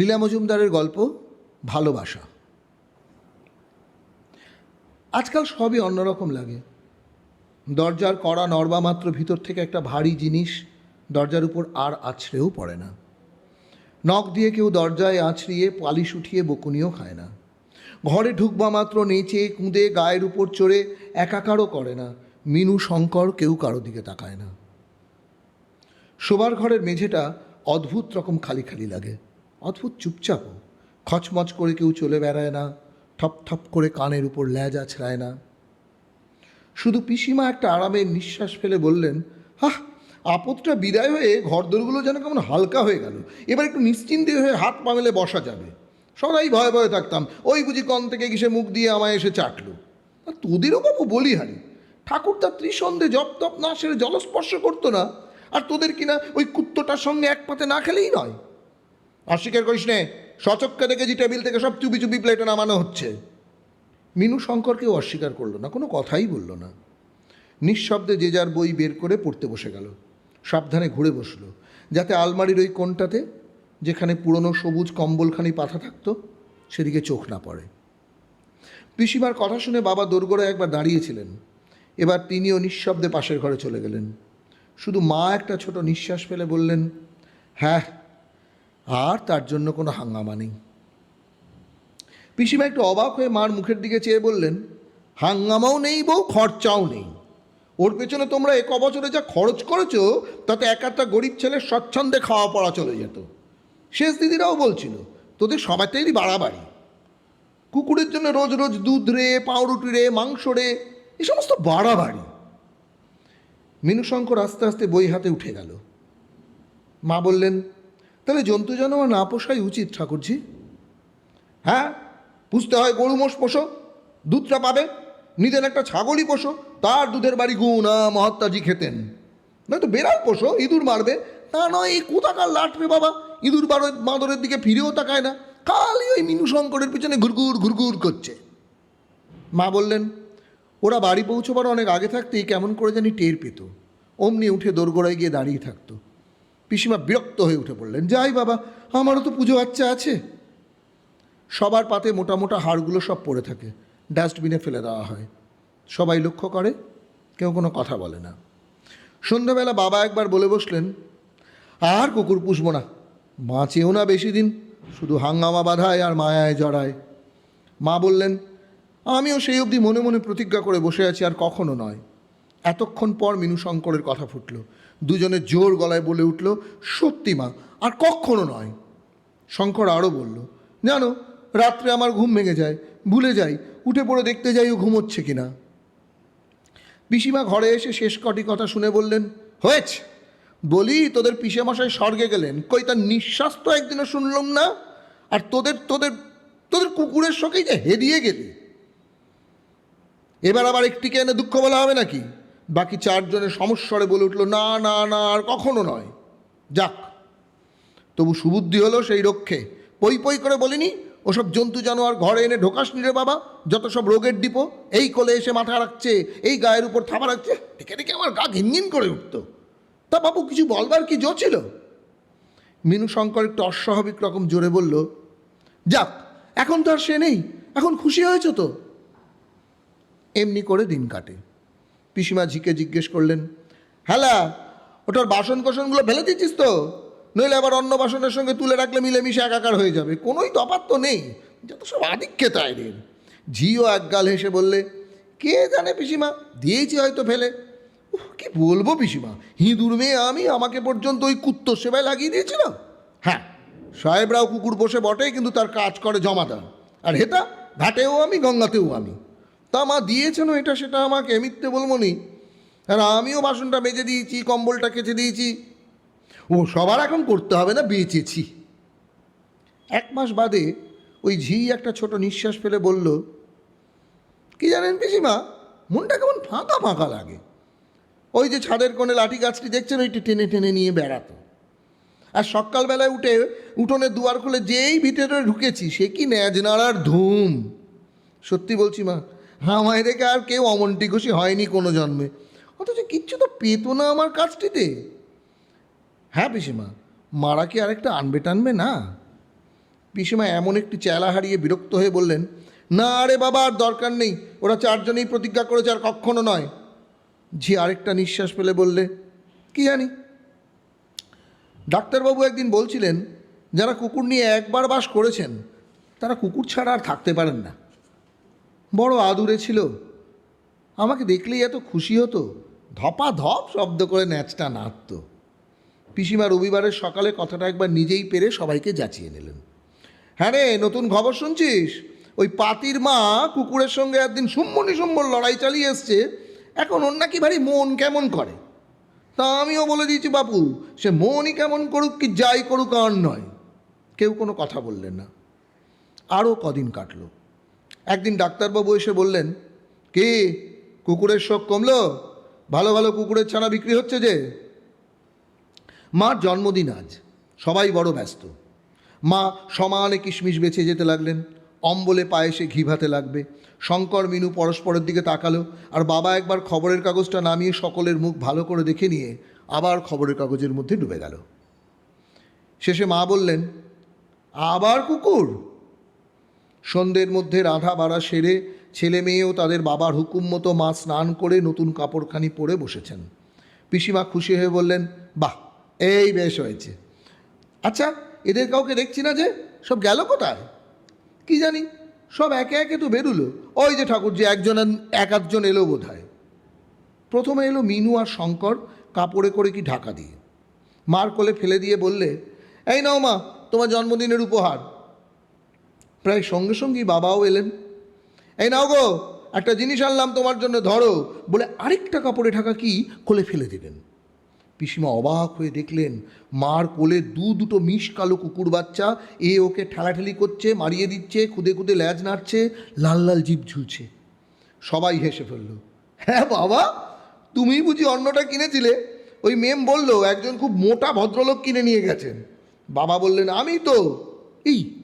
লীলা মজুমদারের গল্প, ভালোবাসা। আজকাল সবই অন্যরকম লাগে। দরজার কড়া নড়বা মাত্র ভিতর থেকে একটা ভারী জিনিস দরজার উপর আর আছড়েও পড়ে না। নখ দিয়ে কেউ দরজায় আছড়িয়ে পালিশ উঠিয়ে বকুনিও খায় না। ঘরে ঢুকবা মাত্র নেচে, কুঁদে, গায়ের উপর চড়ে একাকারও করে না। মিনু, শঙ্কর কেউ কারও দিকে তাকায় না। শোবার ঘরের মেঝেটা অদ্ভুত রকম খালি খালি লাগে। অদ্ভুত চুপচাপও খচমচ করে কেউ চলে বেড়ায় না, ঠপ ঠপ করে কানের উপর ল্যাজ আছড়ায় না। শুধু পিসিমা একটা আরামের নিঃশ্বাস ফেলে বললেন হাহ আপদটা বিদায় হয়ে ঘরদোরগুলো যেন কেমন হালকা হয়ে গেল। এবার একটু নিশ্চিন্তে হয়ে হাত পা মেলে বসা যাবে। সবাই ভয়ে ভয়ে থাকতাম, ওই বুঝি কন থেকে কিসে মুখ দিয়ে আমায় এসে চাটলো। আর তোদেরও বাবু বলি হারি। ঠাকুর তার ত্রিসন্ধে জপ তপ না সেরে জলস্পর্শ করতো না। আর তোদের কিনা ওই কুত্তটার সঙ্গে এক পাতে না খেলেই নয়। অস্বীকার করিস নে সচক্ষে দেখেছি টেবিল থেকে সব চুপি চুপি প্লেটে নামানো হচ্ছে। মিনু শঙ্করকেও অস্বীকার করল না, কোনো কথাই বলল না। নিঃশব্দে যে যার বই বের করে পড়তে বসে গেল। সাবধানে ঘুরে বসল, যাতে আলমারির ওই কোণটাতে, যেখানে পুরনো সবুজ কম্বলখানি পাতা থাকতো, সেদিকে চোখ না পড়ে। পিসিমার কথা শুনে বাবা দোরগোড়ায় একবার দাঁড়িয়েছিলেন। এবার তিনিও নিঃশব্দে পাশের ঘরে চলে গেলেন। শুধু মা একটা ছোট নিঃশ্বাস ফেলে বললেন হ্যাঁ আর তার জন্য কোনো হাঙ্গামা নেই। পিসিমা একটু অবাক হয়ে মার মুখের দিকে চেয়ে বললেন, হাঙ্গামাও নেই বউ, খরচাও নেই। ওর পেছনে তোমরা এক বছরে যা খরচ করেছ, তাতে এক একটা গরিব ছেলের স্বচ্ছন্দে খাওয়া পড়া চলে যেত। শেষ দিদিরাও বলছিল, তোদের সবাইতেই বাড়াবাড়ি। কুকুরের জন্য রোজ রোজ দুধ রে, পাউরুটি রে, মাংস রে, এ সমস্ত বাড়াবাড়ি। মিনুশঙ্কর আস্তে আস্তে বই হাতে উঠে গেল। মা বললেন তাহলে জন্তু জানোয়ার না পোষাই উচিত, ঠাকুরজি। হ্যাঁ? পুষতে হয় গরু মোষ পোষো, দুধটা পাবে, নিজের একটা ছাগলই পোষো, তার দুধের বাড়ি গুনা মহাত্মাজি খেতেন। নয়তো বেড়াল পোষো, ইঁদুর মারবে, তা নয়, এই কোথাকার লাটবে বাবা? ইঁদুর বারো, বাঁদরের দিকে ফিরেও তাকায় না, খালি ওই মিনু শঙ্করের পিছনে ঘুরঘুর ঘুরঘুর করছে। মা বললেন, ওরা বাড়ি পৌঁছবার অনেক আগে থাকতেই কেমন করে জানি টের পেত। অমনি উঠে দোরগোড়ায় গিয়ে দাঁড়িয়ে থাকতো। পিসিমা বিরক্ত হয়ে উঠে পড়লেন, যাই বাবা, আমারও তো পুজো বাচ্চা আছে। সবার পাতে মোটা মোটা হাড়গুলো সব পড়ে থাকে, ডাস্টবিনে ফেলে দেওয়া হয়। সবাই লক্ষ্য করে, কেউ কোনো কথা বলে না। সন্ধ্যাবেলা বাবা একবার বলে বসলেন, আর কুকুর পুষবো না, বাঁচেও না বেশি দিন, শুধু হাঙ্গামা বাঁধায় আর মায়ায় জড়ায়। মা বললেন, আমিও সেই অবধি মনে মনে প্রতিজ্ঞা করে বসে আছি আর কখনো নয়। এতক্ষণ পর মিনু শঙ্করের কথা ফুটল। দুজনে জোর গলায় বলে উঠল, সত্যি মা, আর কখনো নয়। শঙ্কর আরও বলল, জানো, রাত্রে আমার ঘুম ভেঙে যায়, ভুলে যাই, উঠে পড়ে দেখতে যাই ও ঘুমোচ্ছে কিনা। পিসিমা ঘরে এসে শেষ কটি কথা শুনে বললেন, হয়েছে। বলি, তোদের মশাই স্বর্গে গেলেন, কই তার নিঃশ্বাস তো একদিনও শুনলাম না, আর তোদের তোদের তোদের কুকুরের শোকেই যে হেরিয়ে গেলি। এবার আবার একটিকে এনে দুঃখ বলা হবে নাকি? বাকি চারজনের সমস্বরে বলে উঠল, না না না, আর কখনো নয়। যাক, তবু সুবুদ্ধি হলো সেই রক্ষে। পই পই করে বলিনি, ওসব জন্তু জানোয়ার ঘরে এনে ঢোকাস রে বাবা, যত সব রোগের ডিপো, এই কোলে এসে মাথা রাখছে, এই গায়ের উপর থাবা রাখছে দেখে দেখে আমার গা ঘিনঘিন করে উঠতো। তা বাবু, কিছু বলবার কি জো ছিল? মিনু শঙ্কর একটু অস্বাভাবিক রকম জোরে বলল, যাক, এখন তো আর সে নেই, এখন খুশি হয়েছে তো? এমনি করে দিন কাটে। পিসিমা ঝিকে জিজ্ঞেস করলেন, হ্যালা, ওটার বাসন কোসনগুলো ফেলে দিচ্ছিস তো? নইলে আবার অন্য বাসনের সঙ্গে তুলে রাখলে মিলেমিশে একাকার হয়ে যাবে। কোনোই তফাত তো নেই। যত সব আধিক্যে তাইদের ঝিও একগাল হেসে বললে, কে জানে পিসিমা? দিয়েছি হয়তো ফেলে। কি বলব পিসিমা? হিঁদুর মেয়ে আমি, আমাকে পর্যন্ত ওই কুত্তর সেবায় লাগিয়ে দিয়েছিল হ্যাঁ সাহেবরাও কুকুর বসে বটে, কিন্তু তার কাজ করে জমাদার। আর হেতা, ঘাটেও আমি, গঙ্গাতেও আমি। তা মা দিয়েছেন এটা সেটা আমাকে, মিথ্যে বলব নি। আর আমিও বাসনটা মেজে দিয়েছি, কম্বলটা কেচে দিয়েছি। ও, সবার এখন করতে হবে না, বেঁচেছি। এক মাস বাদে ওই ঝি একটা ছোট নিঃশ্বাস ফেলে বলল, কি জানেন পিসিমা, মনটা কেমন ফাঁকা ফাঁকা লাগে। ওই যে ছাদের কোণে লাঠি গাছটি দেখছেন, ওইটি টেনে টেনে নিয়ে বেড়াতো। আর সকালবেলায় উঠে উঠোনের দুয়ার খুলে যেই ভিতরে ঢুকেছি, সে কি ন্যাজ নাড়ার ধুম। সত্যি বলছি মা আমায় দেখে আর কেউ অমনটি খুশি হয়নি কোনো জন্মে। অথচ কিচ্ছু তো পেতো না আমার কাজটিতে। হ্যাঁ পিসিমা, মারা কি আরেকটা আনবে টানবে না? পিসিমা এমন একটি চেলা হারিয়ে বিরক্ত হয়ে বললেন, না আরে বাবা, আর দরকার নেই। ওরা চারজনেই প্রতিজ্ঞা করেছে, আর কখনো নয়। ঝি আরেকটা নিঃশ্বাস ফেলে বললে, কি জানি? ডাক্তারবাবু একদিন বলছিলেন, যারা কুকুর নিয়ে একবার বাস করেছেন, তারা কুকুর ছাড়া আর থাকতে পারেন না। বড় আদুরে ছিল। আমাকে দেখলেই এত খুশি হতো। ধপা ধপ শব্দ করে ন্যাচটা নাচত পিসিমা রবিবারের সকালে কথাটা একবার নিজেই পেরে সবাইকে যাচিয়ে নিলেন। হ্যাঁ রে, নতুন খবর শুনছিস? ওই পাতির মা কুকুরের সঙ্গে একদিন সুম্মনি সুম্বর লড়াই চালিয়ে এসছে। এখন ওর নাকি ভারী মন কেমন করে? তা আমিও বলে দিয়েছি বাপু, সে মনই কেমন করুক কি যাই করুক আর নয়। কেউ কোনো কথা বললেন না। আরও কদিন কাটলো। একদিন ডাক্তারবাবু এসে বললেন, কি, কুকুরের শোক কমলো? ভালো ভালো কুকুরের ছানা বিক্রি হচ্ছে যে? মার জন্মদিন আজ, সবাই বড় ব্যস্ত। মা সমানে কিশমিশ বেছে যেতে লাগলেন, অম্বলে পায়েসে ঘি ভাতে লাগবে। শঙ্কর মিনু পরস্পরের দিকে তাকালো, আর বাবা একবার খবরের কাগজটা নামিয়ে সকলের মুখ ভালো করে দেখে নিয়ে আবার খবরের কাগজের মধ্যে ডুবে গেল। শেষে মা বললেন, আবার কুকুর? সন্ধ্যের মধ্যে রাধা বাড়া সেরে ছেলে মেয়েও তাদের বাবার হুকুম মতো মা স্নান করে নতুন কাপড়খানি পরে বসেছেন। পিসিমা খুশি হয়ে বললেন, বাহ, এই বেশ হয়েছে। আচ্ছা এদের কাউকে দেখছি না যে? সব গেল কোথায়? কি জানি, সব একে একে তো বেরুলো। ওই যে ঠাকুর যে একজন এক আধজন এলো বোধ প্রথমে এলো মিনু আর শঙ্কর, কাপড়ে করে কি ঢাকা দিয়ে। মার কোলে ফেলে দিয়ে বললে, এই নাও মা, তোমার জন্মদিনের উপহার। প্রায় সঙ্গে সঙ্গেই বাবাও এলেন। এই নাও গো, একটা জিনিস আনলাম তোমার জন্য, ধরো। বলে আরেকটা কাপড়ে ঢাকা কি, কোলে ফেলে দেবেন পিসিমা অবাক হয়ে দেখলেন, মার কোলে দু দুটো মিশ কালো কুকুর বাচ্চা, এ ওকে ঠেলাঠেলি করছে, মারিয়ে দিচ্ছে, খুদে খুদে ল্যাজ নাড়ছে, লাল লাল জিভ ঝুলছে। সবাই হেসে ফেলল হ্যাঁ বাবা তুমি বুঝি অন্যটা কিনেছিলে? ওই মেম বলল, একজন খুব মোটা ভদ্রলোক কিনে নিয়ে গেছেন। বাবা বললেন, আমি তো? এই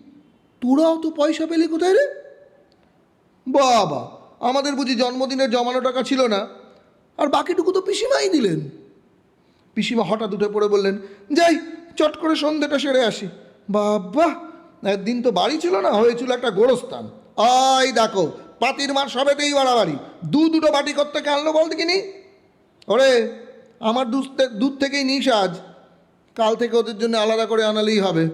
তোরাও তো পয়সা পেলে কোথায় রে? বাবা, আমাদের বুঝি জন্মদিনের জমানো টাকা ছিল না। আর বাকিটুকু তো পিসিমাই দিলেন। পিসিমা হঠাৎ উঠে পড়ে বললেন, যাই, চট করে সন্ধ্যেটা সেরে আসি। বাবা, একদিন তো বাড়ি ছিল না, হয়েছিল একটা গোরস্থান। আই দেখো, পাতির মার সবেতেই বাড়াবাড়ি। দু দুটো বাটি করতে আনলো বল দেখিনি? ওরে, আমার দুধ দুধ থেকেই নিস আজ। কাল থেকে ওদের জন্য আলাদা করে আনালেই হবে।